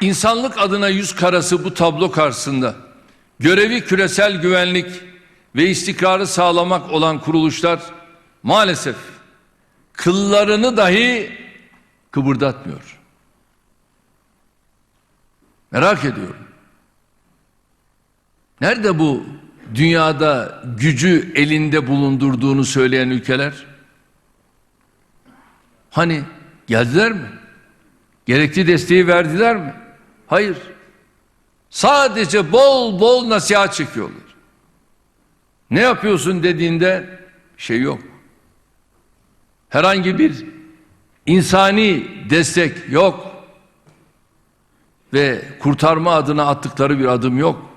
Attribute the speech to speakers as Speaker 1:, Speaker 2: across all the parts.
Speaker 1: İnsanlık adına yüz karası bu tablo karşısında görevi küresel güvenlik ve istikrarı sağlamak olan kuruluşlar maalesef kıllarını dahi kıpırdatmıyor. Merak ediyorum. Nerede bu dünyada gücü elinde bulundurduğunu söyleyen ülkeler? Hani geldiler mi? Gerekli desteği verdiler mi? Hayır. Sadece bol bol nasihat çekiyorlar. Ne yapıyorsun dediğinde şey yok. Herhangi bir insani destek yok. Ve kurtarma adına attıkları bir adım yok.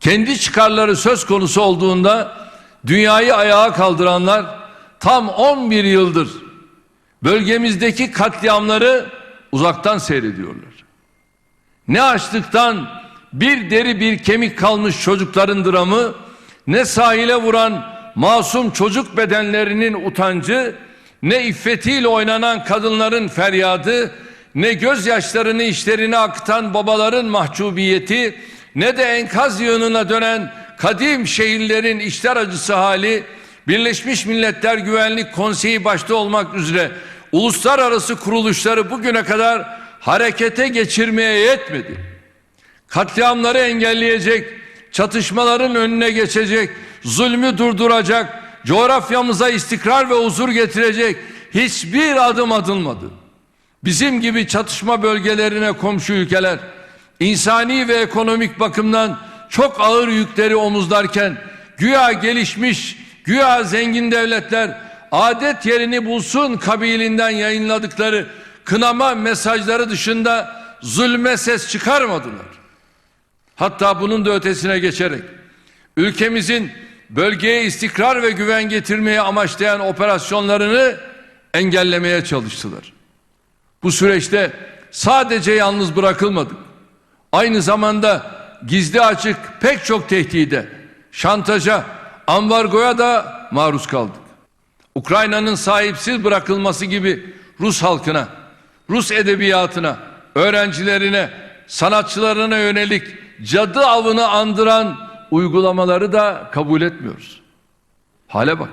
Speaker 1: Kendi çıkarları söz konusu olduğunda dünyayı ayağa kaldıranlar tam 11 yıldır bölgemizdeki katliamları uzaktan seyrediyorlar. Ne açlıktan bir deri bir kemik kalmış çocukların dramı, ne sahile vuran masum çocuk bedenlerinin utancı, ne iffetiyle oynanan kadınların feryadı, ne gözyaşlarını işlerine akıtan babaların mahcubiyeti, ne de enkaz yığınına dönen kadim şehirlerin işler acısı hali, Birleşmiş Milletler Güvenlik Konseyi başta olmak üzere uluslararası kuruluşları bugüne kadar harekete geçirmeye yetmedi. Katliamları engelleyecek, çatışmaların önüne geçecek, zulmü durduracak, coğrafyamıza istikrar ve huzur getirecek hiçbir adım atılmadı. Bizim gibi çatışma bölgelerine komşu ülkeler insani ve ekonomik bakımdan çok ağır yükleri omuzlarken güya gelişmiş, güya zengin devletler adet yerini bulsun kabilinden yayınladıkları kınama mesajları dışında zulme ses çıkarmadılar. Hatta bunun da ötesine geçerek ülkemizin bölgeye istikrar ve güven getirmeye amaçlayan operasyonlarını engellemeye çalıştılar. Bu süreçte sadece yalnız bırakılmadık. Aynı zamanda gizli açık pek çok tehdide, şantaja, ambargoya da maruz kaldık. Ukrayna'nın sahipsiz bırakılması gibi Rus halkına, Rus edebiyatına, öğrencilerine, sanatçılarına yönelik cadı avını andıran uygulamaları da kabul etmiyoruz. Hale bak.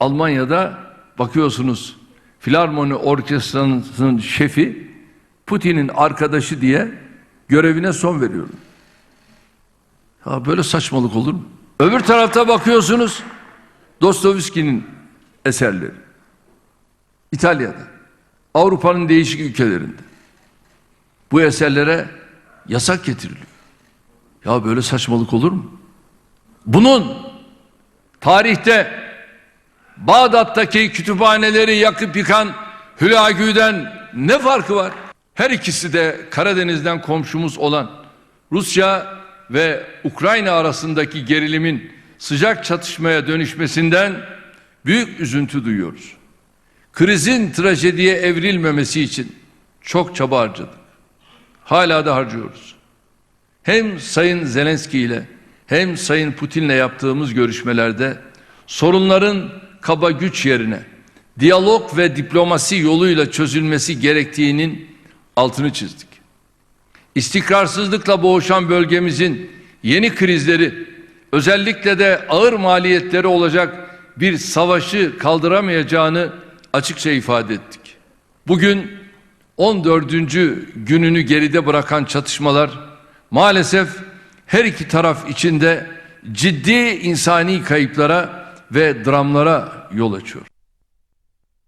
Speaker 1: Almanya'da bakıyorsunuz Filarmoni Orkestrası'nın şefi Putin'in arkadaşı diye görevine son veriyor. Ha böyle saçmalık olur mu? Öbür tarafta bakıyorsunuz Dostoyevski'nin eserleri. İtalya'da, Avrupa'nın değişik ülkelerinde. Bu eserlere yasak getiriliyor. Ya böyle saçmalık olur mu? Bunun tarihte Bağdat'taki kütüphaneleri yakıp yıkan Hülagü'den ne farkı var? Her ikisi de Karadeniz'den komşumuz olan Rusya ve Ukrayna arasındaki gerilimin sıcak çatışmaya dönüşmesinden büyük üzüntü duyuyoruz. Krizin trajediye evrilmemesi için çok çaba harcadık. Hala da harcıyoruz. Hem Sayın Zelenski ile hem Sayın Putin'le yaptığımız görüşmelerde sorunların kaba güç yerine diyalog ve diplomasi yoluyla çözülmesi gerektiğinin altını çizdik. İstikrarsızlıkla boğuşan bölgemizin yeni krizleri özellikle de ağır maliyetleri olacak bir savaşı kaldıramayacağını açıkça ifade ettik. Bugün 14. gününü geride bırakan çatışmalar maalesef her iki taraf içinde ciddi insani kayıplara ve dramlara yol açıyor.